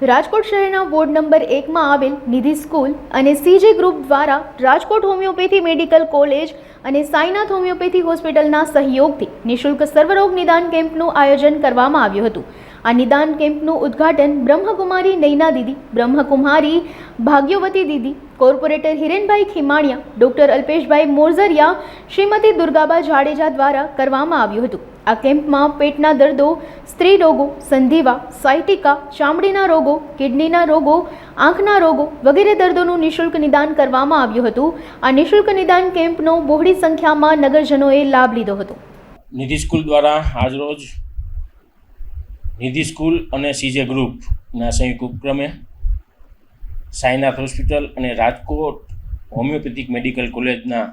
રાજકોટ શહેરના ward number એકમાં આવેલ નિધિ સ્કૂલ અને સીજે ગ્રુપ દ્વારા રાજકોટ હોમિયોપેથી મેડિકલ કોલેજ અને સાઈનાથ હોમિયોપેથી હોસ્પિટલના સહયોગથી નિઃશુલ્ક સર્વરોગ નિદાન કેમ્પનું આયોજન કરવામાં આવ્યું હતું. આ નિદાન કેમ્પનું ઉદ્ઘાટન બ્રહ્મકુમારી નૈના દીદી, બ્રહ્મકુમારી ભાગ્યવતી દીદી, કોર્પોરેટર હિરેનભાઈ ખીમાણિયા, ડૉક્ટર અલ્પેશભાઈ મોરઝરિયા, શ્રીમતી દુર્ગાબા જાડેજા દ્વારા કરવામાં આવ્યું હતું. આ કેમ્પમાં પેટના દર્દો, સ્ત્રી રોગો, સંધિવા, સાયટિકા, ચામડીના રોગો, કિડનીના રોગો, આંખના રોગો વગેરે દર્દોનું નિઃશુલ્ક નિદાન કરવામાં આવ્યું હતું. આ નિઃશુલ્ક નિદાન કેમ્પનો બહોળી સંખ્યામાં નગરજનોએ લાભ લીધો હતો. નિધિ સ્કૂલ દ્વારા આજરોજ નિધિ સ્કૂલ અને સીજે ગ્રુપના સંયુક્ત ઉપક્રમે સાઈનાથ હોસ્પિટલ અને રાજકોટ હોમિયોપેથિક મેડિકલ કોલેજના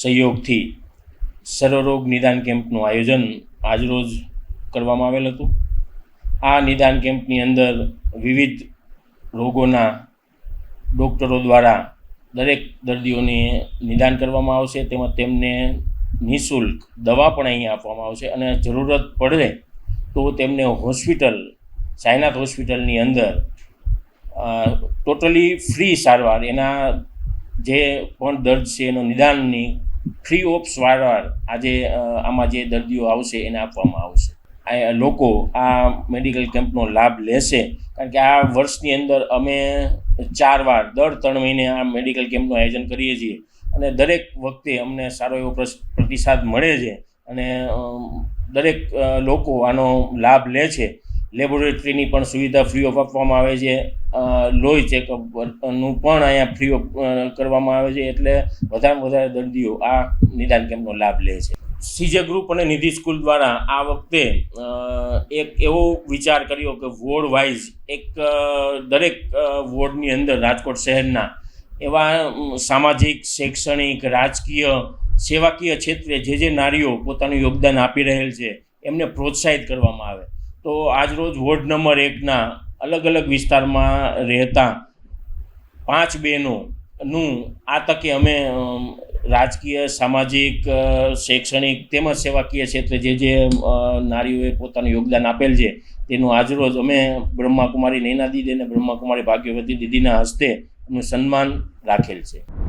સહયોગથી સર્વરોગ નિદાન કેમ્પનું આયોજન આજરોજ કરવામાં આવેલ હતું. આ નિદાન કેમ્પની અંદર વિવિધ રોગોના ડૉક્ટરો દ્વારા દરેક દર્દીઓને નિદાન કરવામાં આવશે, તેમજ તેમને નિઃશુલ્ક દવા પણ અહીંયા આપવામાં આવશે અને જરૂરત પડે તો તેમને હોસ્પિટલ, સાયનાથ હોસ્પિટલની અંદર ટોટલી ફ્રી સારવાર. એના જે પણ દર્દ છે, એનો નિદાનની ફ્રી ઓફ સારવાર આજે આમાં જે દર્દીઓ આવશે, એને આપવામાં આવશે. આ લોકો આ મેડિકલ કેમ્પનો લાભ લેશે. કારણ કે આ વર્ષની અંદર અમે ચાર વાર, દર ત્રણ મહિને આ મેડિકલ કેમ્પનું આયોજન કરીએ છીએ. અને દરેક વખતે અમને સારો એવો પ્રતિસાદ મળે છે. અને દરેક લોકો આનો લાભ લે છે. લેબોરેટરીની પણ સુવિધા ફ્રી ઓફ આપવામાં આવે છે. લોહી ચેકઅપનું પણ અહીંયા ફ્રી ઓફ કરવામાં આવે છે એટલે વધારેમાં વધારે દર્દીઓ આ નિદાન કેમ્પનો લાભ લે છે. સીજે ગ્રુપ અને નિધિ સ્કૂલ દ્વારા આ વખતે એક એવો વિચાર કર્યો કે વોર્ડ વાઇઝ એક દરેક વોર્ડની અંદર રાજકોટ શહેરના એવા સામાજિક, શૈક્ષણિક, રાજકીય સેવાકીય ક્ષેત્રે જે જે નારીઓ પોતાનું યોગદાન આપી રહેલ છે, એમને પ્રોત્સાહિત કરવામાં આવે. તો આજરોજ વોર્ડ નંબર એકના અલગ અલગ વિસ્તારમાં રહેતા પાંચ બહેનોનું આ તકે અમે રાજકીય, સામાજિક શૈક્ષણિક તેમજ સેવાકીય ક્ષેત્રે જે જે નારીઓએ પોતાનું યોગદાન આપેલ છે, તેનું આજરોજ અમે બ્રહ્માકુમારી નૈના દીદી અને બ્રહ્માકુમારી ભાગ્યવતી દીદીના હસ્તે એનું સન્માન રાખેલ છે.